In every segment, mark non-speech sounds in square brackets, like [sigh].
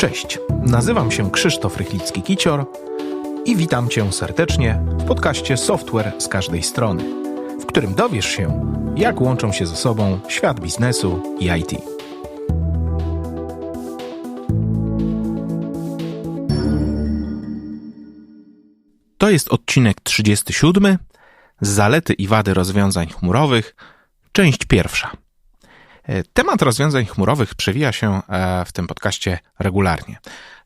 Cześć, nazywam się Krzysztof Rychlicki-Kicior i witam Cię serdecznie w podcaście Software z każdej strony, w którym dowiesz się, jak łączą się ze sobą świat biznesu i IT. To jest odcinek 37 Zalety i wady rozwiązań chmurowych, część pierwsza. E, Temat rozwiązań chmurowych przewija się e, w tym podcaście regularnie.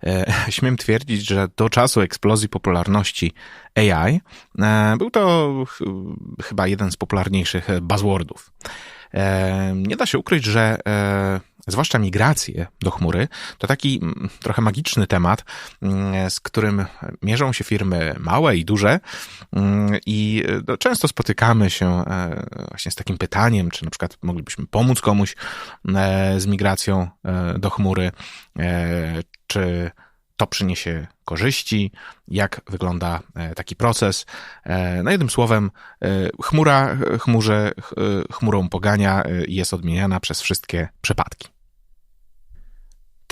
E, [laughs] Śmiem twierdzić, że do czasu eksplozji popularności AI był to ch- chyba jeden z popularniejszych buzzwordów. Nie da się ukryć, że zwłaszcza migracje do chmury, to taki mm, trochę magiczny temat, mm, z którym mierzą się firmy małe i duże mm, i no, często spotykamy się e, właśnie z takim pytaniem, czy na przykład moglibyśmy pomóc komuś e, z migracją e, do chmury, e, czy to przyniesie korzyści, jak wygląda e, taki proces. E, No jednym słowem, e, chmura chmurze, ch- e, chmurą pogania e, jest odmieniana przez wszystkie przypadki.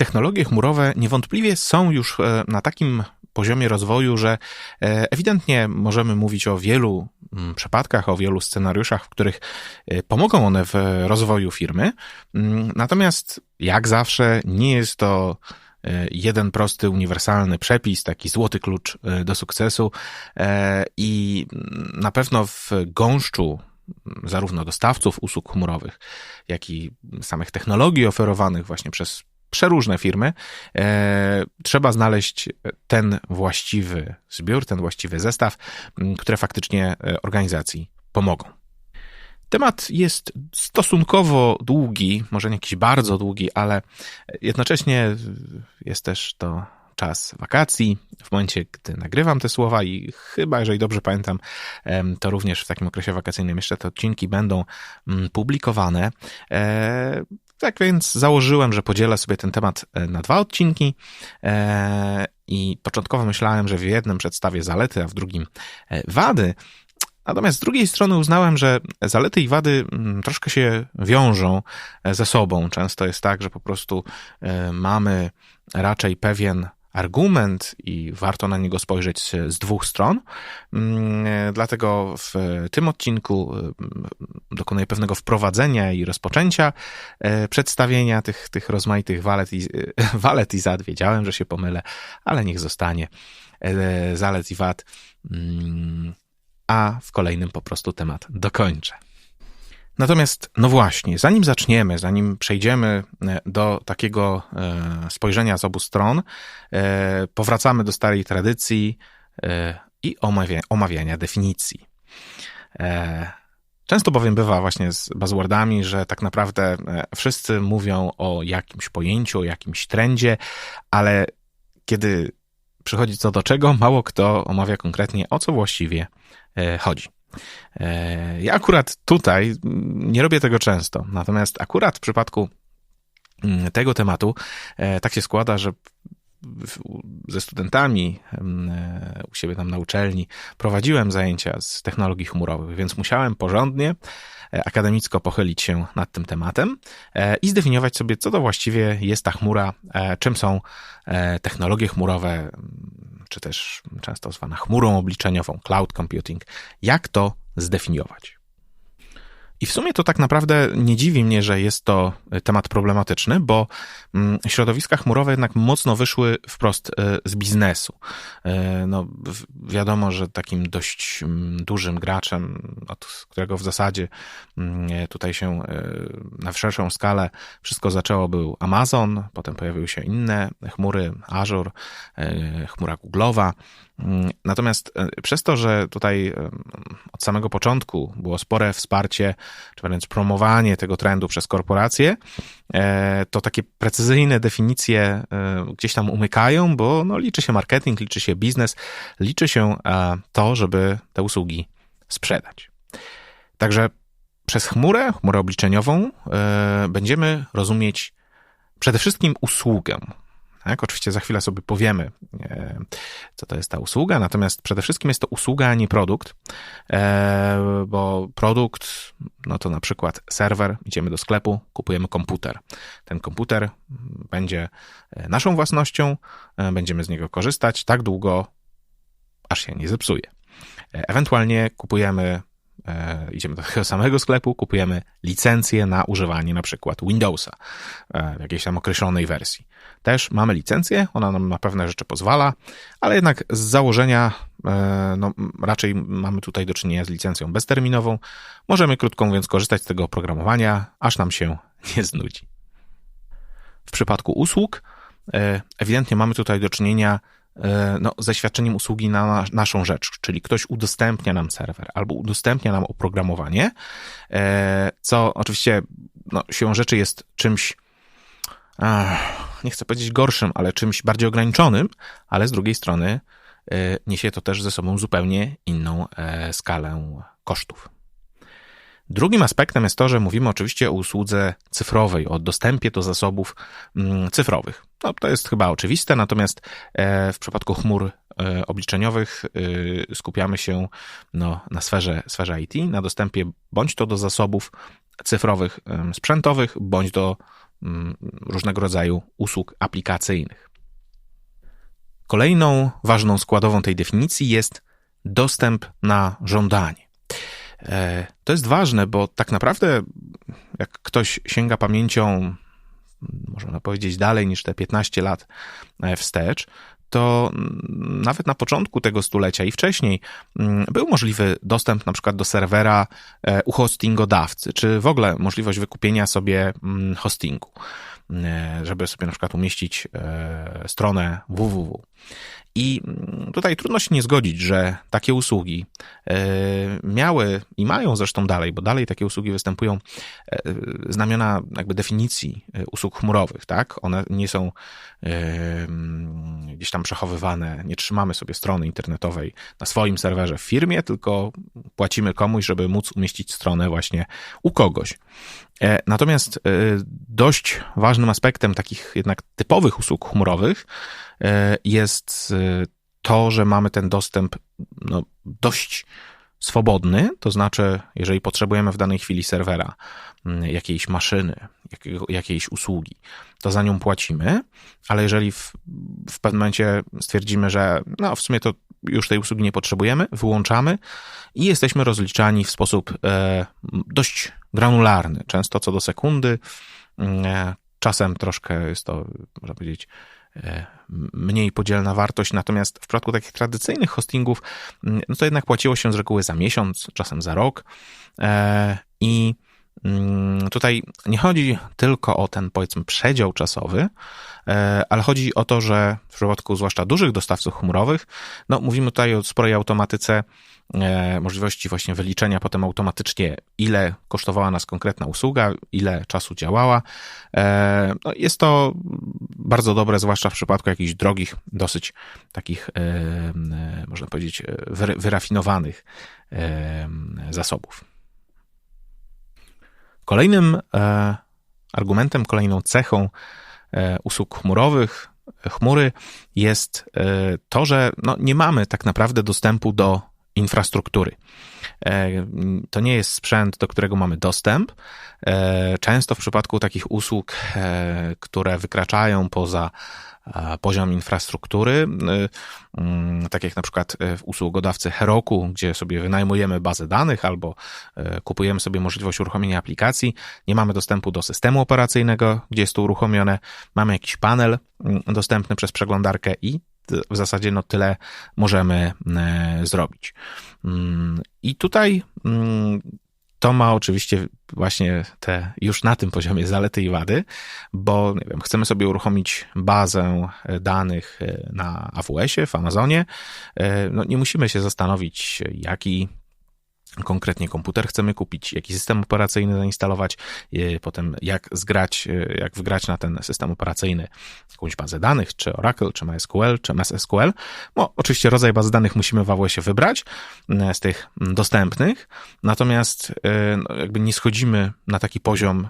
Technologie chmurowe niewątpliwie są już e, na takim poziomie rozwoju, że e, ewidentnie możemy mówić o wielu mm, przypadkach, o wielu scenariuszach, w których e, pomogą one w rozwoju firmy. Mm, Natomiast, jak zawsze, nie jest to jeden prosty, uniwersalny przepis, taki złoty klucz do sukcesu i na pewno w gąszczu mm, zarówno dostawców usług chmurowych, jak i samych technologii oferowanych właśnie przez przeróżne firmy, e, trzeba znaleźć ten właściwy zbiór, ten właściwy zestaw, które faktycznie e, organizacji pomogą. Temat jest stosunkowo długi, może nie jakiś bardzo długi, ale jednocześnie jest też to czas wakacji. W momencie, gdy nagrywam te słowa i chyba, jeżeli dobrze pamiętam, to również w takim okresie wakacyjnym jeszcze te odcinki będą publikowane. Tak więc założyłem, że podzielę sobie ten temat e, na dwa odcinki e, i początkowo myślałem, że w jednym przedstawię zalety, a w drugim e, wady. Natomiast z drugiej strony uznałem, że zalety i wady mm, troszkę się wiążą ze sobą. Często jest tak, że po prostu mamy raczej pewien argument i warto na niego spojrzeć z, dwóch stron. Mm, e, Dlatego w tym odcinku e, dokonuję pewnego wprowadzenia i rozpoczęcia e, przedstawienia tych, tych rozmaitych walet i, [laughs] walet i zad. Wiedziałem, że się pomylę, ale niech zostanie e, zalet i wad. Mm, A w kolejnym po prostu temat dokończę. Natomiast, no właśnie, zanim zaczniemy, zanim przejdziemy e, do takiego e, spojrzenia z obu stron, e, powracamy do starej tradycji i omawia, omawiania definicji. Często bowiem bywa właśnie z buzzwordami, że tak naprawdę wszyscy mówią o jakimś pojęciu, o jakimś trendzie, ale kiedy przychodzi co do czego, mało kto omawia konkretnie, o co właściwie chodzi. E, Ja akurat tutaj nie robię tego często, natomiast akurat w przypadku mm, tego tematu e, tak się składa, że ze studentami e, u siebie tam na uczelni prowadziłem zajęcia z technologii chmurowych, więc musiałem porządnie akademicko pochylić się nad tym tematem i zdefiniować sobie, co to właściwie jest ta chmura, czym są technologie chmurowe, czy też często zwana chmurą obliczeniową, cloud computing, jak to zdefiniować. I w sumie to tak naprawdę nie dziwi mnie, że jest to temat problematyczny, bo mm, środowiska chmurowe jednak mocno wyszły wprost e, z biznesu. E, No, wiadomo, że takim dość mm, dużym graczem, od którego w zasadzie mm, tutaj się e, na szerszą skalę wszystko zaczęło, był Amazon, potem pojawiły się inne chmury, Azure, e, chmura Google'owa. Mm, Natomiast e, przez to, że tutaj od samego początku było spore wsparcie, czy wręcz promowanie tego trendu przez korporacje, e, to takie precyzyjne definicje e, gdzieś tam umykają, bo no, liczy się marketing, liczy się biznes, liczy się to, żeby te usługi sprzedać. Także przez chmurę, chmurę obliczeniową, będziemy rozumieć przede wszystkim usługę. Tak? Oczywiście za chwilę sobie powiemy, co to jest ta usługa, natomiast przede wszystkim jest to usługa, a nie produkt, bo produkt, no to na przykład serwer, idziemy do sklepu, kupujemy komputer. Ten komputer będzie naszą własnością, będziemy z niego korzystać tak długo, aż się nie zepsuje. Ewentualnie kupujemy e, idziemy do [laughs] tego samego sklepu, kupujemy licencję na używanie na przykład Windowsa e, w jakiejś tam określonej wersji. Też mamy licencję, ona nam na pewne rzeczy pozwala, ale jednak z założenia e, no, raczej mamy tutaj do czynienia z licencją bezterminową. Możemy krótko mówiąc korzystać z tego oprogramowania, aż nam się nie znudzi. W przypadku usług e, ewidentnie mamy tutaj do czynienia E, no, zaświadczeniem usługi na naszą rzecz, czyli ktoś udostępnia nam serwer albo udostępnia nam oprogramowanie, co oczywiście no, siłą rzeczy jest czymś, nie chcę powiedzieć gorszym, ale czymś bardziej ograniczonym, ale z drugiej strony e, niesie to też ze sobą zupełnie inną skalę kosztów. Drugim aspektem jest to, że mówimy oczywiście o usłudze cyfrowej, o dostępie do zasobów mm, cyfrowych. No, to jest chyba oczywiste, natomiast e, w przypadku chmur e, obliczeniowych e, skupiamy się no, na sferze, sferze IT, na dostępie bądź to do zasobów cyfrowych, sprzętowych, bądź do różnego rodzaju usług aplikacyjnych. Kolejną ważną składową tej definicji jest dostęp na żądanie. E, to jest ważne, bo tak naprawdę, jak ktoś sięga pamięcią, można powiedzieć, dalej niż te 15 lat e, wstecz, to nawet na początku tego stulecia i wcześniej mm, był możliwy dostęp na przykład do serwera e, u hostingodawcy, czy w ogóle możliwość wykupienia sobie mm, hostingu, żeby sobie na przykład umieścić stronę www. I tutaj trudno się nie zgodzić, że takie usługi e, miały i mają zresztą dalej, bo dalej takie usługi występują e, znamiona jakby definicji e, usług chmurowych, tak? One nie są mm, gdzieś tam przechowywane, nie trzymamy sobie strony internetowej na swoim serwerze w firmie, tylko płacimy komuś, żeby móc umieścić stronę właśnie u kogoś. Natomiast dość ważnym aspektem takich jednak typowych usług chmurowych E, jest e, to, że mamy ten dostęp no, dość swobodny, to znaczy, jeżeli potrzebujemy w danej chwili serwera, jakiejś maszyny, jakiego, jakiejś usługi, to za nią płacimy, ale jeżeli w, w pewnym momencie stwierdzimy, że no, w sumie to już tej usługi nie potrzebujemy, wyłączamy i jesteśmy rozliczani w sposób e, dość granularny, często co do sekundy. E, czasem troszkę jest to, można powiedzieć, E, mniej podzielna wartość, natomiast w przypadku takich tradycyjnych hostingów, mm, no to jednak płaciło się z reguły za miesiąc, czasem za rok e, i mm, Tutaj nie chodzi tylko o ten, powiedzmy, przedział czasowy, e, ale chodzi o to, że w przypadku zwłaszcza dużych dostawców chmurowych, no mówimy tutaj o sporej automatyce E, możliwości właśnie wyliczenia potem automatycznie, ile kosztowała nas konkretna usługa, ile czasu działała. E, no jest to bardzo dobre, zwłaszcza w przypadku jakichś drogich, dosyć takich, można powiedzieć, wyrafinowanych zasobów. Kolejnym argumentem, kolejną cechą usług chmurowych, chmury jest to, że no nie mamy tak naprawdę dostępu do infrastruktury. E, to nie jest sprzęt, do którego mamy dostęp. E, często w przypadku takich usług, e, które wykraczają poza poziom infrastruktury, mm, tak jak na przykład w usługodawcy Heroku, gdzie sobie wynajmujemy bazę danych albo kupujemy sobie możliwość uruchomienia aplikacji, nie mamy dostępu do systemu operacyjnego, gdzie jest to uruchomione, mamy jakiś panel mm, dostępny przez przeglądarkę i w zasadzie no tyle możemy zrobić. Mm, I tutaj to ma oczywiście właśnie te już na tym poziomie zalety i wady, bo wiem, chcemy sobie uruchomić bazę danych e, na AWS-ie, w Amazonie. E, no, nie musimy się zastanowić, jaki konkretnie komputer chcemy kupić, jaki system operacyjny zainstalować, potem jak zgrać, jak wgrać na ten system operacyjny jakąś bazę danych, czy Oracle, czy MySQL, czy MSSQL. No, oczywiście rodzaj bazy danych musimy w AWS-ie wybrać z tych dostępnych, natomiast no, jakby nie schodzimy na taki poziom,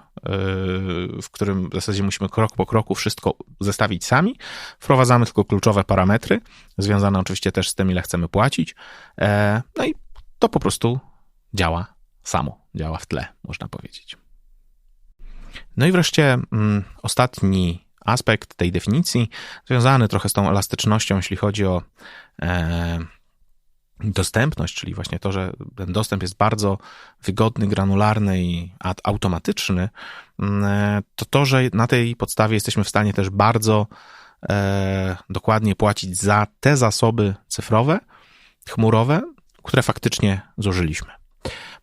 w którym w zasadzie musimy krok po kroku wszystko zestawić sami. Wprowadzamy tylko kluczowe parametry, związane oczywiście też z tym, ile chcemy płacić. E, no i to po prostu działa samo, działa w tle, można powiedzieć. No i wreszcie mm, ostatni aspekt tej definicji, związany trochę z tą elastycznością, jeśli chodzi o e, dostępność, czyli właśnie to, że ten dostęp jest bardzo wygodny, granularny i automatyczny, mm, e, to to, że na tej podstawie jesteśmy w stanie też bardzo e, dokładnie płacić za te zasoby cyfrowe, chmurowe, które faktycznie zużyliśmy.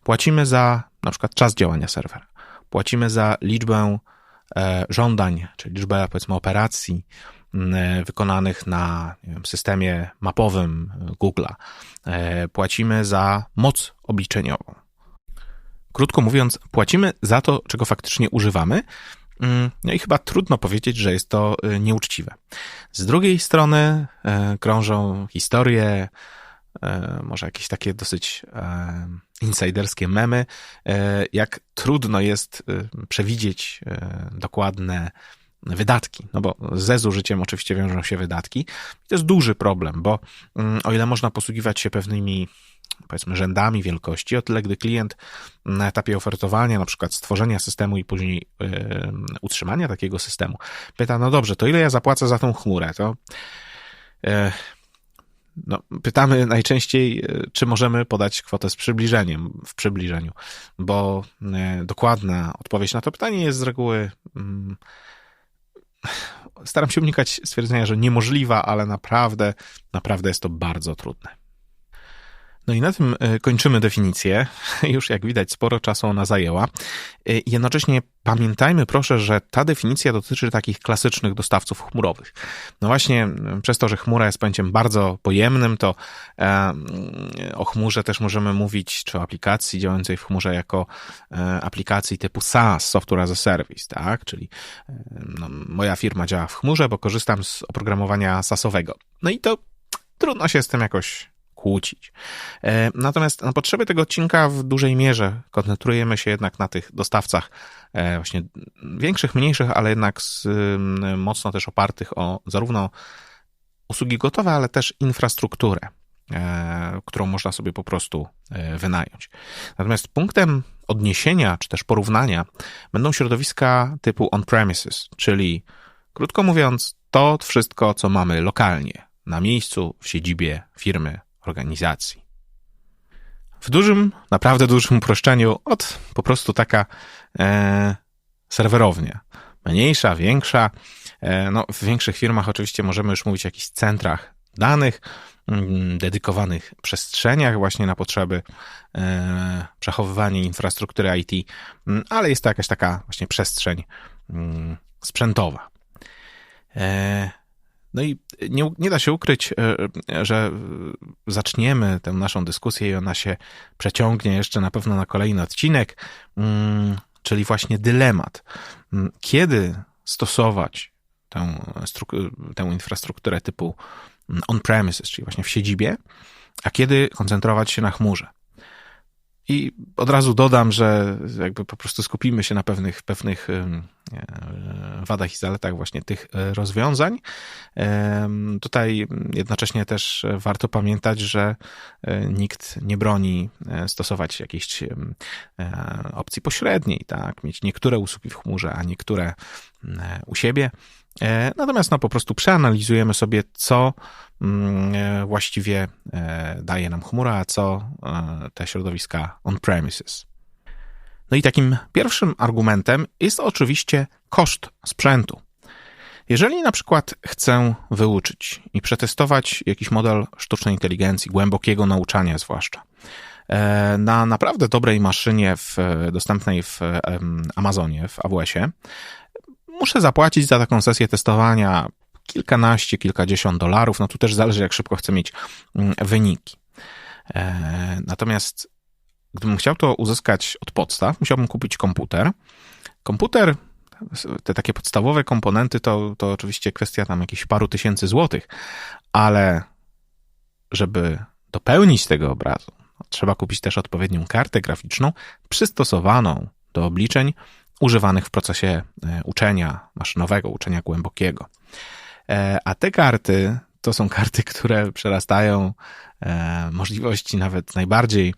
Płacimy za na przykład czas działania serwera, płacimy za liczbę e, żądań, czyli liczbę powiedzmy operacji e, wykonanych na wiem, systemie mapowym e, Google'a. Płacimy za moc obliczeniową. Krótko mówiąc, płacimy za to, czego faktycznie używamy. Mm, no i chyba trudno powiedzieć, że jest to nieuczciwe. Z drugiej strony krążą historie, może jakieś takie dosyć e, insiderskie memy, e, jak trudno jest przewidzieć dokładne wydatki, no bo ze zużyciem oczywiście wiążą się wydatki. To jest duży problem, bo mm, o ile można posługiwać się pewnymi powiedzmy rzędami wielkości, o tyle gdy klient na etapie ofertowania, na przykład stworzenia systemu i później utrzymania takiego systemu, pyta, no dobrze, to ile ja zapłacę za tą chmurę, to no, pytamy najczęściej, e, czy możemy podać kwotę z przybliżeniem, w przybliżeniu, bo e, dokładna odpowiedź na to pytanie jest z reguły. Mm, staram się unikać stwierdzenia, że niemożliwa, ale naprawdę, naprawdę jest to bardzo trudne. No i na tym e, kończymy definicję. [laughs] Już jak widać, sporo czasu ona zajęła. E, jednocześnie pamiętajmy proszę, że ta definicja dotyczy takich klasycznych dostawców chmurowych. No właśnie, przez to, że chmura jest pojęciem bardzo pojemnym, to e, o chmurze też możemy mówić, czy o aplikacji działającej w chmurze jako aplikacji typu SaaS, Software as a Service, tak? Czyli no, moja firma działa w chmurze, bo korzystam z oprogramowania SaaSowego. No i to trudno się z tym jakoś kłócić. E, natomiast na potrzeby tego odcinka w dużej mierze koncentrujemy się jednak na tych dostawcach e, właśnie większych, mniejszych, ale jednak z, mocno też opartych o zarówno usługi gotowe, ale też infrastrukturę, e, którą można sobie po prostu wynająć. Natomiast punktem odniesienia czy też porównania będą środowiska typu on-premises, czyli krótko mówiąc, to wszystko, co mamy lokalnie, na miejscu, w siedzibie firmy organizacji. W dużym, naprawdę dużym uproszczeniu od po prostu taka e, serwerownia. Mniejsza, większa. E, no, w większych firmach oczywiście możemy już mówić o jakichś centrach danych, mm, dedykowanych przestrzeniach właśnie na potrzeby e, przechowywania infrastruktury IT, mm, ale jest to jakaś taka właśnie przestrzeń mm, sprzętowa. No i nie, nie da się ukryć, e, e, że zaczniemy tę naszą dyskusję i ona się przeciągnie jeszcze na pewno na kolejny odcinek, mm, czyli właśnie dylemat. Mm, kiedy stosować tę, tę infrastrukturę typu mm, on-premises, czyli właśnie w siedzibie, a kiedy koncentrować się na chmurze. I od razu dodam, że jakby po prostu skupimy się na pewnych, pewnych wadach i zaletach właśnie tych e, rozwiązań. Tutaj jednocześnie też warto pamiętać, że e, nikt nie broni e, stosować jakiejś opcji pośredniej, tak? Mieć niektóre usługi w chmurze, a niektóre u siebie. E, natomiast no, po prostu przeanalizujemy sobie, co mm, e, właściwie e, daje nam chmura, a co te środowiska on-premises. No i takim pierwszym argumentem jest oczywiście koszt sprzętu. Jeżeli na przykład chcę wyuczyć i przetestować jakiś model sztucznej inteligencji, głębokiego nauczania zwłaszcza, na naprawdę dobrej maszynie w, dostępnej w Amazonie, w AWS-ie, muszę zapłacić za taką sesję testowania kilkanaście, kilkadziesiąt dolarów. No tu też zależy, jak szybko chcę mieć mm, wyniki. E, natomiast gdybym chciał to uzyskać od podstaw, musiałbym kupić komputer. Komputer, te takie podstawowe komponenty, to, to oczywiście kwestia tam jakichś paru tysięcy złotych, ale żeby dopełnić tego obrazu, trzeba kupić też odpowiednią kartę graficzną przystosowaną do obliczeń używanych w procesie e, uczenia maszynowego, uczenia głębokiego. E, a te karty to są karty, które przerastają e, możliwości nawet najbardziej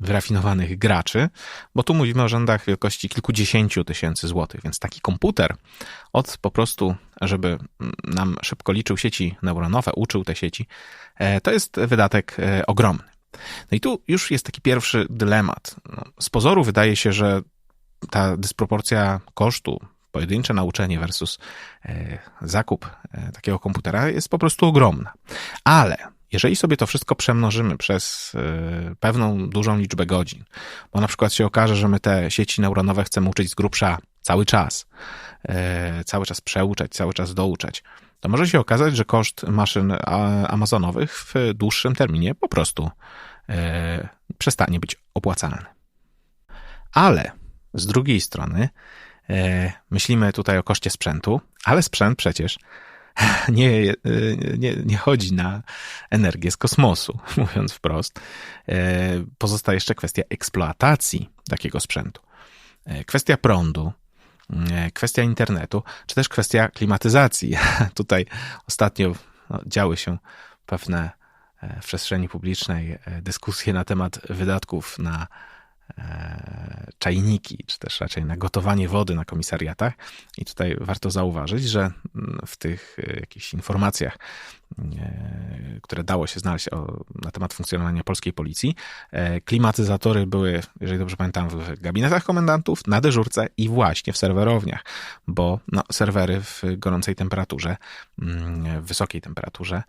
wyrafinowanych graczy, bo tu mówimy o rzędach wielkości kilkudziesięciu tysięcy złotych, więc taki komputer od po prostu, żeby nam szybko liczył sieci neuronowe, uczył te sieci, to jest wydatek ogromny. No i tu już jest taki pierwszy dylemat. No, z pozoru wydaje się, że ta dysproporcja kosztu, pojedyncze nauczenie versus e, zakup e, takiego komputera jest po prostu ogromna. Ale jeżeli sobie to wszystko przemnożymy przez e, pewną dużą liczbę godzin, bo na przykład się okaże, że my te sieci neuronowe chcemy uczyć z grubsza cały czas, cały czas przeuczać, cały czas douczać, to może się okazać, że koszt maszyn amazonowych w dłuższym terminie po prostu przestanie być opłacalny. Ale z drugiej strony e, myślimy tutaj o koszcie sprzętu, ale sprzęt przecież [laughs] nie, e, nie, nie chodzi na energię z kosmosu, [laughs] mówiąc wprost. E, pozostaje jeszcze kwestia eksploatacji takiego sprzętu. Kwestia prądu, kwestia internetu, czy też kwestia klimatyzacji. [laughs] Tutaj ostatnio no, działy się pewne w przestrzeni publicznej dyskusje na temat wydatków na czajniki, czy też raczej na gotowanie wody na komisariatach. I tutaj warto zauważyć, że w tych e, jakichś informacjach, e, które dało się znaleźć o, na temat funkcjonowania polskiej policji, klimatyzatory były, jeżeli dobrze pamiętam, w gabinetach komendantów, na dyżurce i właśnie w serwerowniach, bo no, serwery w gorącej temperaturze, w wysokiej temperaturze,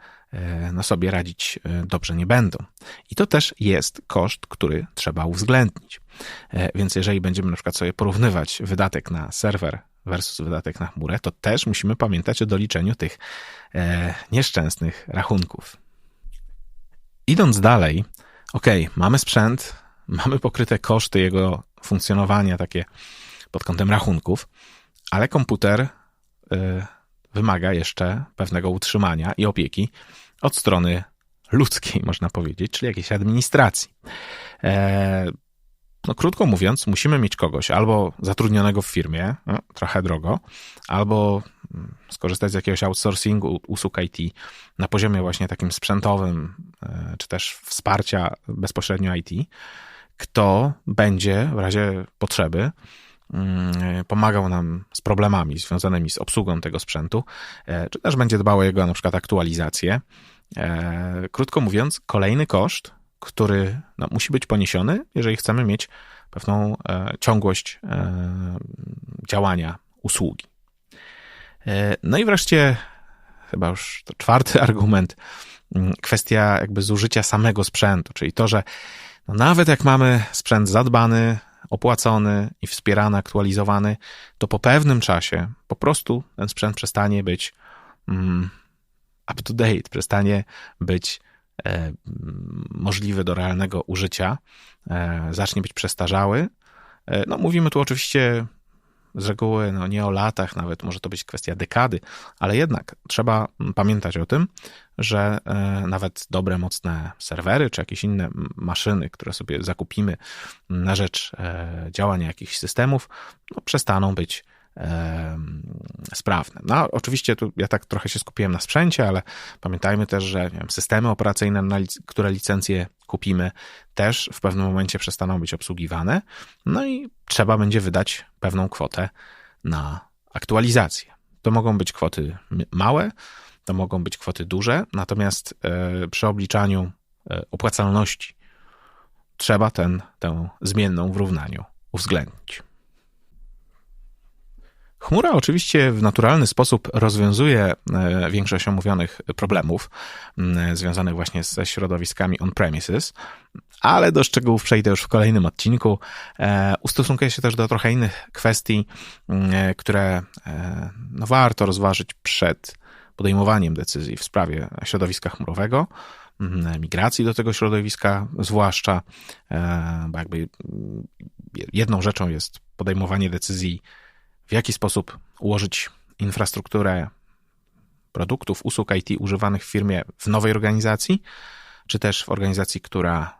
no sobie radzić dobrze nie będą. I to też jest koszt, który trzeba uwzględnić. E, więc jeżeli będziemy na przykład sobie porównywać wydatek na serwer versus wydatek na chmurę, to też musimy pamiętać o doliczeniu tych e, nieszczęsnych rachunków. Idąc dalej, ok, mamy sprzęt, mamy pokryte koszty jego funkcjonowania, takie pod kątem rachunków, ale komputer e, wymaga jeszcze pewnego utrzymania i opieki od strony ludzkiej, [laughs] można powiedzieć, czyli jakiejś administracji. No, krótko mówiąc, musimy mieć kogoś albo zatrudnionego w firmie, no, trochę drogo, albo mm, skorzystać z jakiegoś outsourcingu usług IT na poziomie właśnie takim sprzętowym, e, czy też wsparcia bezpośrednio IT, kto będzie w razie potrzeby mm, pomagał nam z problemami związanymi z obsługą tego sprzętu, e, czy też będzie dbał o jego na przykład aktualizację. E, krótko mówiąc, kolejny koszt, który no, musi być poniesiony, jeżeli chcemy mieć pewną e, ciągłość e, działania usługi. E, no i wreszcie, chyba już to czwarty [laughs] argument, mm, kwestia jakby zużycia samego sprzętu, czyli to, że no nawet jak mamy sprzęt zadbany, opłacony i wspierany, aktualizowany, to po pewnym czasie po prostu ten sprzęt przestanie być mm, up to date, przestanie być możliwy do realnego użycia, e, zacznie być przestarzały. E, no, mówimy tu oczywiście z reguły no, nie o latach, nawet może to być kwestia dekady, ale jednak trzeba pamiętać o tym, że nawet dobre, mocne serwery czy jakieś inne maszyny, które sobie zakupimy na rzecz działania jakichś systemów, no, przestaną być sprawne. No, oczywiście tu ja tak trochę się skupiłem na sprzęcie, ale pamiętajmy też, że wiem, systemy operacyjne, na które licencje kupimy, też w pewnym momencie przestaną być obsługiwane. No i trzeba będzie wydać pewną kwotę na aktualizację. To mogą być kwoty małe, to mogą być kwoty duże, natomiast e, przy obliczaniu e, opłacalności trzeba ten, tę zmienną w równaniu uwzględnić. Chmura oczywiście w naturalny sposób rozwiązuje e, większość omówionych problemów związanych właśnie ze środowiskami on-premises, ale do szczegółów przejdę już w kolejnym odcinku. E, ustosunkuję się też do trochę innych kwestii, e, które no, warto rozważyć przed podejmowaniem decyzji w sprawie środowiska chmurowego. migracji do tego środowiska, zwłaszcza, bo jakby jedną rzeczą jest podejmowanie decyzji, w jaki sposób ułożyć infrastrukturę produktów, usług IT używanych w firmie w nowej organizacji, czy też w organizacji, która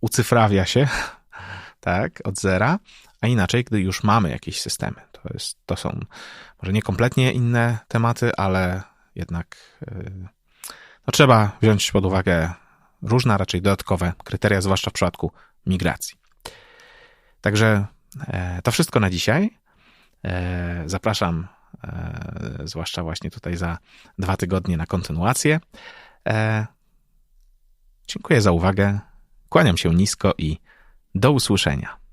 ucyfrawia się, [laughs] tak, od zera, a inaczej, gdy już mamy jakieś systemy. To, jest, to są może nie kompletnie inne tematy, ale jednak yy, no, trzeba wziąć pod uwagę różne, raczej dodatkowe kryteria, zwłaszcza w przypadku migracji. Także e, to wszystko na dzisiaj. E, zapraszam, e, zwłaszcza właśnie tutaj za dwa tygodnie na kontynuację. Dziękuję za uwagę. Kłaniam się nisko i do usłyszenia.